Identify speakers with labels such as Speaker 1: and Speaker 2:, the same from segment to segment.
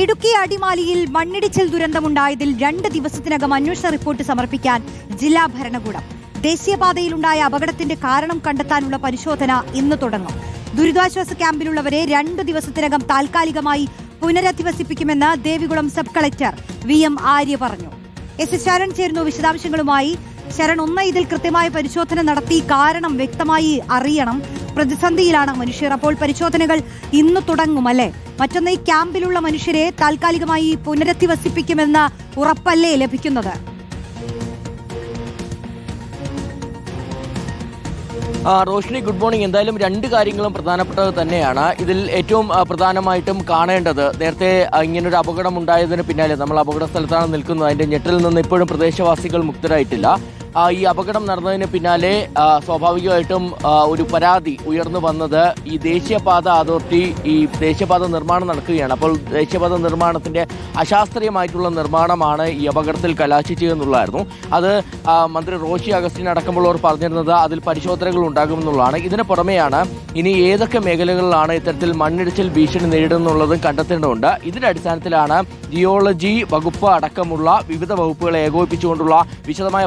Speaker 1: ഇടുക്കി അടിമാലിയിൽ മണ്ണിടിച്ചിൽ ദുരന്തമുണ്ടായതിൽ രണ്ട് ദിവസത്തിനകം അന്വേഷണ റിപ്പോർട്ട് സമർപ്പിക്കാൻ ജില്ലാ ഭരണകൂടം. ദേശീയപാതയിലുണ്ടായ അപകടത്തിന്റെ കാരണം കണ്ടെത്താനുള്ള പരിശോധന ഇന്ന് തുടങ്ങും. ദുരിതാശ്വാസ ക്യാമ്പിലുള്ളവരെ രണ്ട് ദിവസത്തിനകം താൽക്കാലികമായി പുനരധിവസിപ്പിക്കുമെന്ന് Devikulam sub collector V M Arya പറഞ്ഞു. എസ് എസ് ശരൺ ചേരുന്നു വിശദാംശങ്ങളുമായി. ശരൺ ഒന്ന് ഇതിൽ കൃത്യമായ പരിശോധന നടത്തി കാരണം വ്യക്തമായി അറിയണം. പ്രതിസന്ധിയിലാണ് മനുഷ്യർ. അപ്പോൾ പരിശോധനകൾ ഇന്ന് തുടങ്ങും അല്ലേ മറ്റൊന്ന് ഈ ക്യാമ്പിലുള്ള മനുഷ്യരെ താൽക്കാലികമായി പുനരധിവസിപ്പിക്കുമെന്ന ഉറപ്പല്ലേ ലഭിക്കുന്നത്?
Speaker 2: Roshni good morning. എന്തായാലും രണ്ട് കാര്യങ്ങളും പ്രധാനപ്പെട്ടത് തന്നെയാണ്. ഇതിൽ ഏറ്റവും പ്രധാനമായിട്ടും കാണേണ്ടത് നേരത്തെ ഇങ്ങനൊരു അപകടം ഉണ്ടായതിന് പിന്നാലെ നമ്മൾ അപകട സ്ഥലത്താണ് നിൽക്കുന്നത്. അതിന്റെ ഞെട്ടിൽ നിന്ന് ഇപ്പോഴും പ്രദേശവാസികൾ മുക്തരായിട്ടില്ല. ഈ അപകടം നടന്നതിന് പിന്നാലെ സ്വാഭാവികമായിട്ടും ഒരു പരാതി ഉയർന്നു വന്നത് ഈ ദേശീയപാത അതോറിറ്റി ഈ ദേശീയപാത നിർമ്മാണം നടക്കുകയാണ്. അപ്പോൾ ദേശീയപാത നിർമ്മാണത്തിന്റെ അശാസ്ത്രീയമായിട്ടുള്ള നിർമ്മാണമാണ് ഈ അപകടത്തിൽ കലാശിച്ചതെന്നുള്ളതായിരുന്നു. അത് മന്ത്രി റോഷി അഗസ്റ്റിൻ അടക്കമുള്ളവർ പറഞ്ഞിരുന്നത് അതിൽ പരിശോധനകൾ ഉണ്ടാകുമെന്നുള്ളതാണ് ഇതിന് പുറമെയാണ് ഇനി ഏതൊക്കെ മേഖലകളിലാണ് ഇത്തരത്തിൽ മണ്ണിടിച്ചിൽ ഭീഷണി നേരിടുന്നുള്ളതും കണ്ടെത്തേണ്ടതുണ്ട്. ഇതിന്റെ അടിസ്ഥാനത്തിലാണ് ജിയോളജി വകുപ്പ് അടക്കമുള്ള വിവിധ വകുപ്പുകളെ ഏകോപിപ്പിച്ചുകൊണ്ടുള്ള വിശദമായ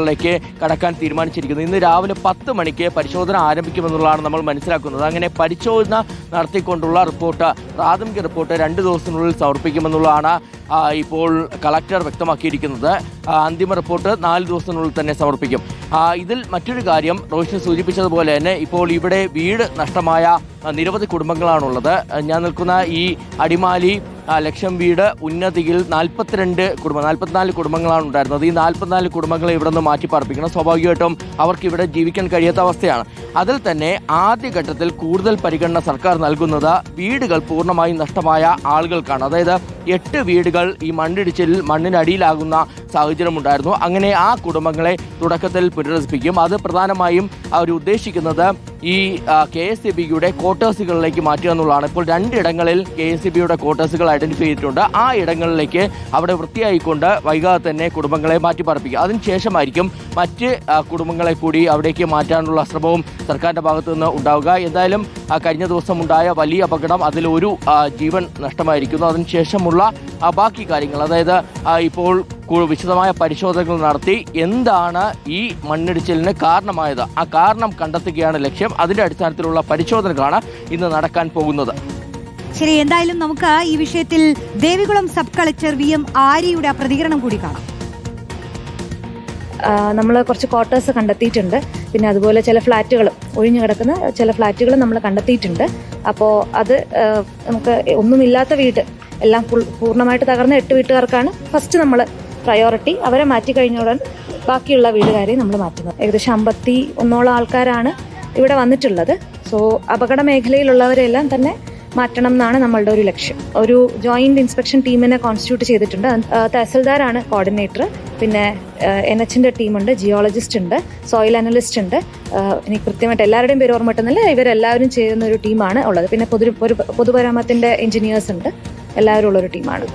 Speaker 2: പരിശോധനകളിലേക്ക് കടക്കാൻ തീരുമാനിച്ചിരിക്കുന്നത് ഇന്ന് രാവിലെ പത്ത് മണിക്ക് പരിശോധന ആരംഭിക്കുമെന്നുള്ളതാണ് നമ്മൾ മനസ്സിലാക്കുന്നത്. അങ്ങനെ പരിശോധന നടത്തിക്കൊണ്ടുള്ള റിപ്പോർട്ട് പ്രാഥമിക റിപ്പോർട്ട് രണ്ട് ദിവസത്തിനുള്ളിൽ സമർപ്പിക്കുമെന്നുള്ളതാണ് ഇപ്പോൾ കളക്ടർ വ്യക്തമാക്കിയിരിക്കുന്നത്. അന്തിമ റിപ്പോർട്ട് നാല് ദിവസത്തിനുള്ളിൽ തന്നെ സമർപ്പിക്കും. ഇതിൽ മറ്റൊരു കാര്യം റോഷൻ സൂചിപ്പിച്ചതുപോലെ തന്നെ ഇപ്പോൾ ഇവിടെ വീട് നഷ്ടമായ നിരവധി കുടുംബങ്ങളാണുള്ളത്. ഞാൻ നിൽക്കുന്ന ഈ അടിമാലി ലക്ഷം വീട് ഉന്നതിയിൽ നാൽപ്പത്തിരണ്ട് കുടുംബം നാൽപ്പത്തിനാല് കുടുംബങ്ങളാണ് ഉണ്ടായിരുന്നത്. ഈ നാൽപ്പത്തിനാല് കുടുംബങ്ങളെ ഇവിടെ നിന്ന് മാറ്റി പാർപ്പിക്കണം. സ്വാഭാവികമായിട്ടും അവർക്ക് ഇവിടെ ജീവിക്കാൻ കഴിയാത്ത അവസ്ഥയാണ്. അതിൽ തന്നെ ആദ്യഘട്ടത്തിൽ കൂടുതൽ പരിഗണന സർക്കാർ നൽകുന്നത് വീടുകൾ പൂർണമായും നഷ്ടമായ ആളുകൾക്കാണ്. അതായത് എട്ട് വീടുകൾ ഈ മണ്ണിടിച്ചിലിൽ മണ്ണിനടിയിലാകുന്ന സാഹചര്യം ഉണ്ടായിരുന്നു. അങ്ങനെ ആ കുടുംബങ്ങളെ തുടക്കത്തിൽ പുനരധിപ്പിക്കും. അത് പ്രധാനമായും അവർ ഉദ്ദേശിക്കുന്നത് ഈ കെ എസ് സി ബിയുടെ ക്വാർട്ടേഴ്സുകളിലേക്ക് മാറ്റുക എന്നുള്ളതാണ്. ഇപ്പോൾ രണ്ടിടങ്ങളിൽ കെ എസ് സി ബിയുടെ ക്വാർട്ടേഴ്സുകൾ ഐഡന്റിഫൈ ചെയ്തിട്ടുണ്ട്. ആ ഇടങ്ങളിലേക്ക് അവിടെ വൃത്തിയായിക്കൊണ്ട് വൈകാതെ തന്നെ കുടുംബങ്ങളെ മാറ്റി പാർപ്പിക്കുക അതിനുശേഷമായിരിക്കും മറ്റ് കുടുംബങ്ങളെ കൂടി അവിടേക്ക് മാറ്റാനുള്ള ശ്രമവും സർക്കാരിന്റെ ഭാഗത്തു നിന്ന് ഉണ്ടാവുക. എന്തായാലും കഴിഞ്ഞ ദിവസം ഉണ്ടായ വലിയ അപകടം അതിൽ ഒരു ജീവൻ നഷ്ടമായിരിക്കുന്നു. അതിനുശേഷമുള്ള ബാക്കി കാര്യങ്ങൾ. അതായത് ഇപ്പോൾ വിശദമായ പരിശോധനകൾ നടത്തി എന്താണ് ഈ മണ്ണിടിച്ചിലിന് കാരണമായത്. ആ കാരണം കണ്ടെത്തുകയാണ് ലക്ഷ്യം. അതിന്റെ അടിസ്ഥാനത്തിലുള്ള പരിശോധനകളാണ് ഇന്ന് നടക്കാൻ പോകുന്നത്.
Speaker 1: ശരി എന്തായാലും നമുക്ക് ഈ വിഷയത്തിൽ Devikulam sub collector V M ആര്യയുടെ പ്രതികരണം കൂടി കാണാം.
Speaker 3: നമ്മൾ കുറച്ച് ക്വാർട്ടേഴ്സ് കണ്ടെത്തിയിട്ടുണ്ട്. പിന്നെ അതുപോലെ ചില ഫ്ലാറ്റുകൾ ഒഴിഞ്ഞു കിടക്കുന്ന ചില ഫ്ലാറ്റുകൾ നമ്മൾ കണ്ടെത്തിയിട്ടുണ്ട്. അപ്പോൾ അത് നമുക്ക് ഒന്നുമില്ലാത്ത വീട് എല്ലാം പൂർണമായിട്ട് തകർന്ന എട്ട് വീട്ടുകാർക്കാണ് ഫസ്റ്റ് നമ്മൾ പ്രയോറിറ്റി അവരെ മാറ്റി കഴിഞ്ഞ ഉടൻ ബാക്കിയുള്ള വീടുകാരെ നമ്മൾ മാറ്റുന്നത്. ഏകദേശം അമ്പത്തി ഒന്നോളം ആൾക്കാരാണ് ഇവിടെ വന്നിട്ടുള്ളത്. സോ അപകട മേഖലയിലുള്ളവരെല്ലാം തന്നെ മാറ്റണം എന്നാണ് നമ്മളുടെ ഒരു ലക്ഷ്യം. ഒരു ജോയിന്റ് ഇൻസ്പെക്ഷൻ ടീമിനെ കോൺസ്റ്റിറ്റ്യൂട്ട് ചെയ്തിട്ടുണ്ട്. തഹസിൽദാരാണ് കോർഡിനേറ്റർ പിന്നെ എൻ എച്ചിന്റെ ടീമുണ്ട് ജിയോളജിസ്റ്റ് ഉണ്ട് സോയിൽ അനലിസ്റ്റ് ഉണ്ട്. എനിക്ക് കൃത്യമായിട്ട് എല്ലാവരുടെയും പേര് ഓർമ്മ കിട്ടുന്നില്ല ഇവരെല്ലാവരും ചെയ്യുന്ന ഒരു ടീമാണ് ഉള്ളത്. പിന്നെ പൊതു പൊതുപരാമത്തിന്റെ എഞ്ചിനീയേഴ്സ് ഉണ്ട്. എല്ലാവരും ഉള്ള ഒരു ടീമാണ്